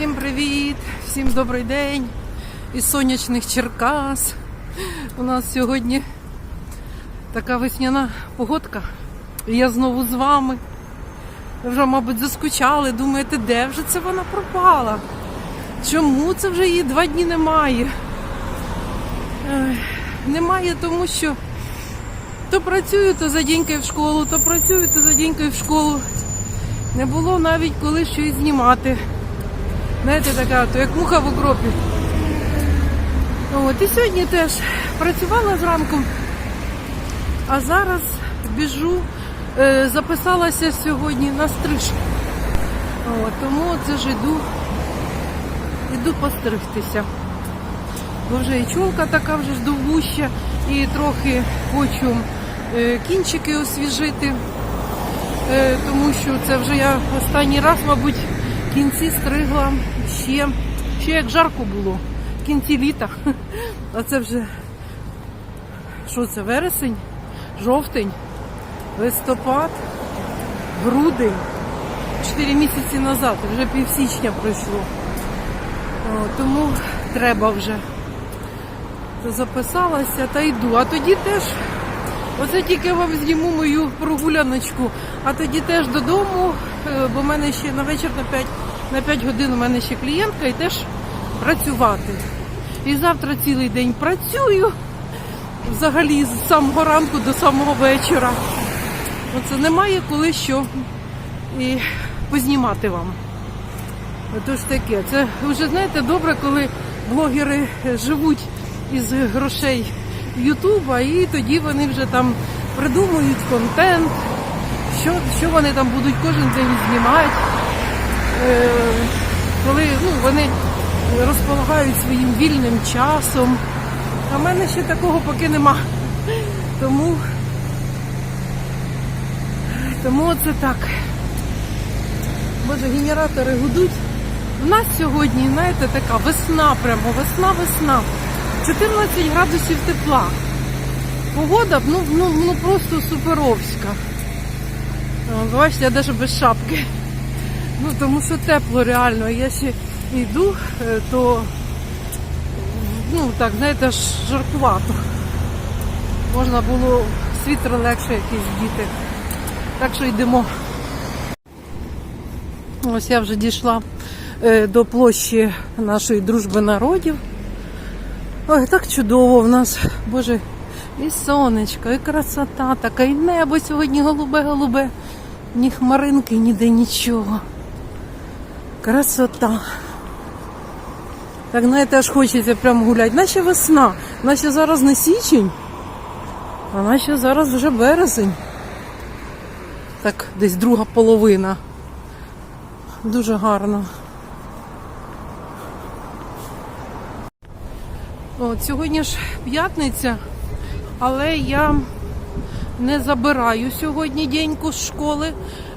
Всім привіт! Всім добрий день із сонячних Черкас. У нас сьогодні така весняна погодка. І я знову з вами. Ви вже, мабуть, заскучали, думаєте, де вже це вона пропала? Чому це вже її два дні немає? Немає, тому що то працюю, то за дінькою в школу, то працюю, то за дінькою в школу. Не було навіть коли щось знімати. Знаєте, така, то як муха в окропі. От, і сьогодні теж працювала зранку, а зараз біжу, е, записалася сьогодні на стрижку. От, тому це ж іду, іду постригтися. Бо вже і чолка така вже ж довгуща, і трохи хочу е, кінчики освіжити, е, тому що це вже я останній раз, мабуть, в кінці стригла ще, ще як жарко було, в кінці літа. А це вже що це, вересень, жовтень, листопад, грудень. Чотири місяці назад, вже пів січня пройшло. О, тому треба вже. Записалася та йду. А тоді теж, оце тільки вам зніму мою прогуляночку, а тоді теж додому, е, бо в мене ще на вечір на 5, на 5 годин у мене ще клієнтка і теж працювати. І завтра цілий день працюю, взагалі з самого ранку до самого вечора. Оце немає коли що і познімати вам. Тож таке, це вже знаєте добре, коли блогери живуть із грошей Ютуба, і тоді вони вже там придумують контент, що, що вони там будуть кожен день знімати, е, коли ну, вони розполагають своїм вільним часом. А в мене ще такого поки нема. Тому, тому це так. Боже, генератори гудуть. У нас сьогодні, знаєте, така весна прямо, весна-весна. 14 градусів тепла. Погода ну, ну, ну просто суперовська. Бачите, я навіть без шапки. Ну, тому що тепло реально. Я ще йду, е, то ну так, знаєте, жаркувато. Можна було світер легше якийсь діти. Так що йдемо. Ось я вже дійшла е, до площі нашої дружби народів. Ой, так чудово в нас, боже, і сонечко, і красота така, і небо сьогодні голубе-голубе. Ні хмаринки, ніде нічого. Красота. Так, знаєте, аж хочеться прямо гуляти. Наче весна, наче зараз не січень, а наче зараз вже березень. Так, десь друга половина. Дуже гарно. От, сьогодні ж п'ятниця, але я не забираю сьогодні деньку з школи,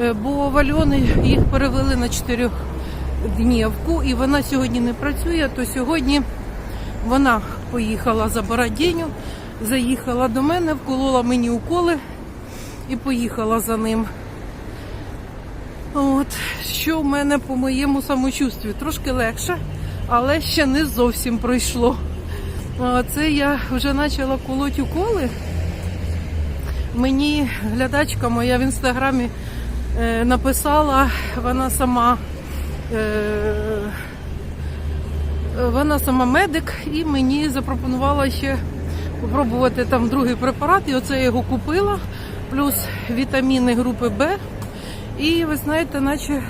е, бо в Альони їх перевели на чотирьохднівку і вона сьогодні не працює, то сьогодні вона поїхала забирати деню, заїхала до мене, вколола мені уколи і поїхала за ним. От, що в мене по моєму самочувстві? Трошки легше, але ще не зовсім пройшло. А, Це я вже почала колоти уколи. Мені глядачка моя в інстаграмі е, написала, вона сама е, вона сама медик і мені запропонувала ще спробувати там другий препарат, і оце я його купила, плюс вітаміни групи Б. І ви знаєте, наче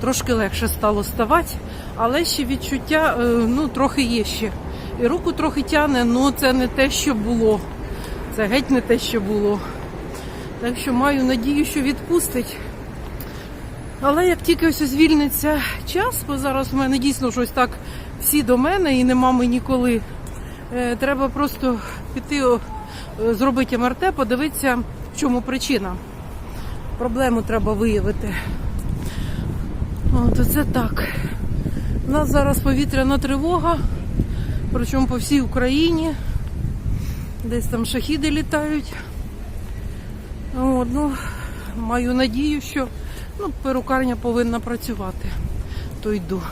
трошки легше стало ставати, але ще відчуття е, ну, трохи є ще. І руку трохи тяне, але це не те, що було. Це геть не те, що було. Так що маю надію, що відпустить. Але як тільки ось звільниться час, бо зараз в мене дійсно щось так всі до мене і нема мені коли. е, Треба просто піти, е, зробити МРТ, подивитися, в чому причина. Проблему треба виявити. От це так. У нас зараз повітряна тривога, причому по всій Україні. Десь там шахіди літають. От, ну, маю надію, що ну, перукарня повинна працювати. То йду.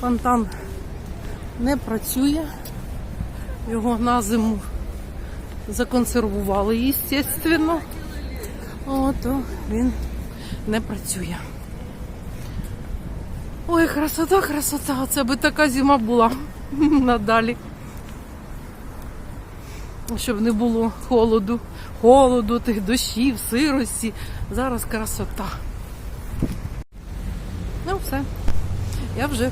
Фонтан не працює. Його на зиму законсервували, естественно. О, то він не працює. Ой, красота, красота. Оце би така зима була надалі. Щоб не було холоду, холоду, тих дощів, сирості. Зараз красота. Ну, все. Я вже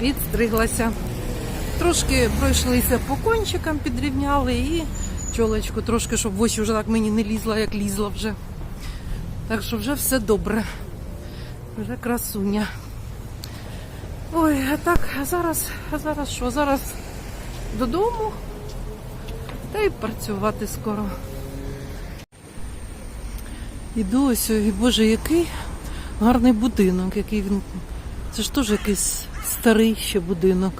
підстриглася. Трошки пройшлися по кончикам, підрівняли і чолочку трошки, щоб в очі вже так мені не лізла, як лізла вже. Так що вже все добре. Вже красуня. Ой, а так, а зараз, а зараз що? Зараз додому та й працювати скоро. Іду ось, і боже, який гарний будинок, який він. Це ж теж якийсь старий ще будинок.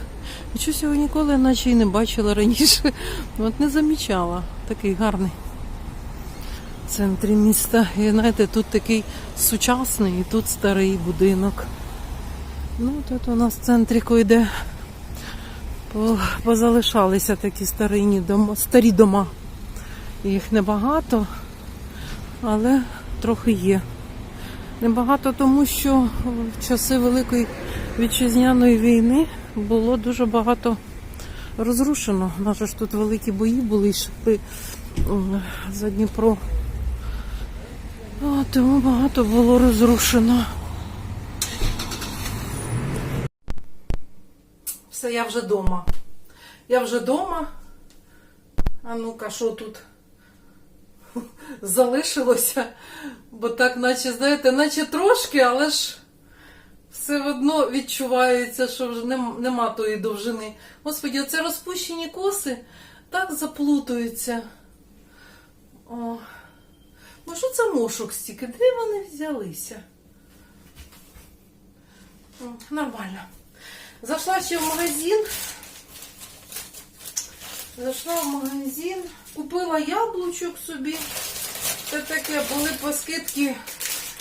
І щось його ніколи наче і не бачила раніше. От не замічала. Такий гарний в центрі міста. І знаєте, тут такий сучасний, і тут старий будинок. Ну, тут у нас в центрі йде позалишалися такі старинні дома, старі дома. Їх небагато, але трохи є. Небагато тому, що в часи Великої вітчизняної війни було дуже багато розрушено. У нас же ж тут великі бої були йшли за Дніпро. Тому багато було розрушено. Все, я вже вдома. Я вже вдома. А ну-ка, що тут залишилося? Бо так, наче, знаєте, наче трошки, але ж все одно відчувається, що вже нем- нема тої довжини. Господі, оце розпущені коси так заплутуються. О. Ну що це мошок стільки? Де вони взялися? М, Нормально. Зайшла ще в магазин. Зайшла в магазин, купила яблучок собі. Це таке були по скидки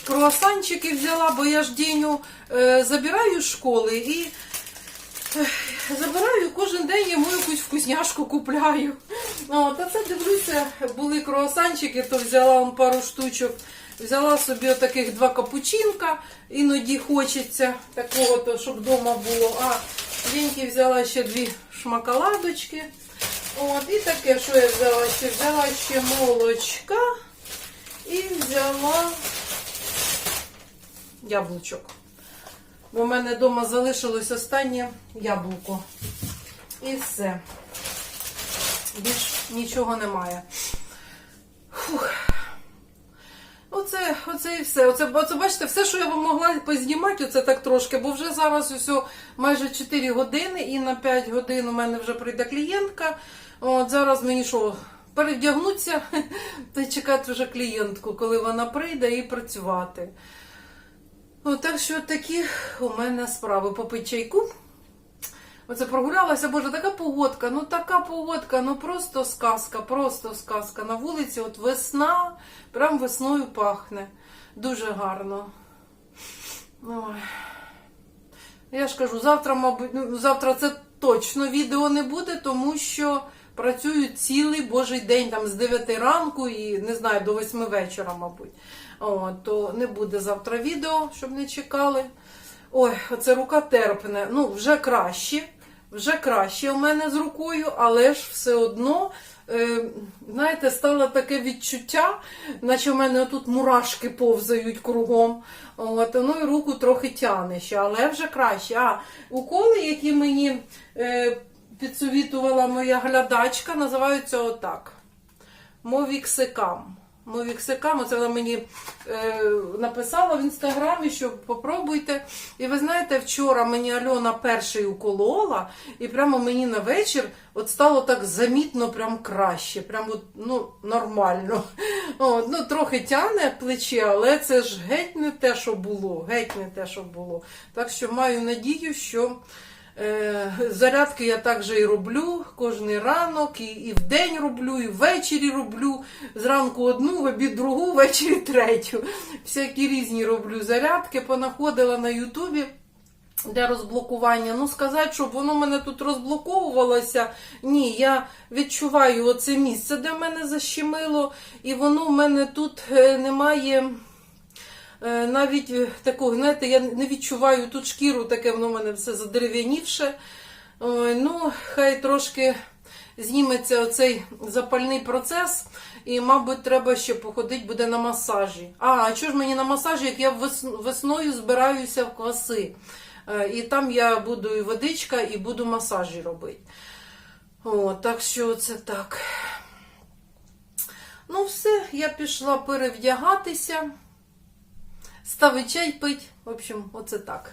круасанчики взяла, бо я ж Діню е, забираю з школи і е, забираю кожен день йому якусь вкусняшку купляю. От, а це дивлюся, були круасанчики, то взяла он пару штучок. Взяла собі отаких два капучинка, іноді хочеться такого, то, щоб вдома було. А Діньки взяла ще дві шмаколадочки. От, і таке, що я взяла ще? Взяла ще молочка і взяла яблучок. Бо в мене вдома залишилось останнє яблуко. І все. Більш нічого немає. Фух. Оце, оце і все. Оце, оце, бачите, все, що я вам могла познімати, оце так трошки, бо вже зараз усе майже 4 години, і на 5 годин у мене вже прийде клієнтка. От зараз мені що, перевдягнутися та чекати вже клієнтку, коли вона прийде і працювати. От, так що такі у мене справи попить чайку. Оце прогулялася, боже, така погодка, ну така погодка, ну просто сказка, просто сказка. На вулиці от весна, прям весною пахне. Дуже гарно. Ой. Я ж кажу, завтра, мабуть, ну, завтра це точно відео не буде, тому що працюю цілий божий день, там з 9 ранку і не знаю, до 8 вечора, мабуть. О, то не буде завтра відео, щоб не чекали. Ой, оце рука терпне. Ну, вже краще. Вже краще у мене з рукою, але ж все одно, е, знаєте, стало таке відчуття, наче в мене тут мурашки повзають кругом. От, ну і руку трохи тяне ще, але вже краще. А уколи, які мені е, підсовітувала моя глядачка, називаються отак. Мовіксикам. Мовіксикам, це вона мені е, написала в інстаграмі, що попробуйте. І ви знаєте, вчора мені Альона перший уколола, і прямо мені на вечір от стало так замітно, прям краще, прям от, ну, нормально. От, ну, трохи тяне плече, але це ж геть не те, що було. Геть не те, що було. Так що маю надію, що. Е, Зарядки я також і роблю кожний ранок, і, і вдень роблю, і ввечері роблю. Зранку одну, в обід другу, ввечері третю. Всякі різні роблю зарядки, понаходила на Ютубі. для розблокування. Ну, сказати, щоб воно мене тут розблоковувалося. Ні, я відчуваю оце місце, де в мене защемило, і воно в мене тут е, немає. Е, Навіть е, такого, знаєте, я не відчуваю тут шкіру, таке воно в мене все задерев'янівше. Ну, хай трошки зніметься оцей запальний процес, і, мабуть, треба ще походити буде на масажі. А, а що ж мені на масажі, як я весною збираюся в кваси. Е, І там я буду і водичка, і буду масажі робити. О, так що це так. Ну, все, я пішла перевдягатися, ставити чай пить. В общем, оце так.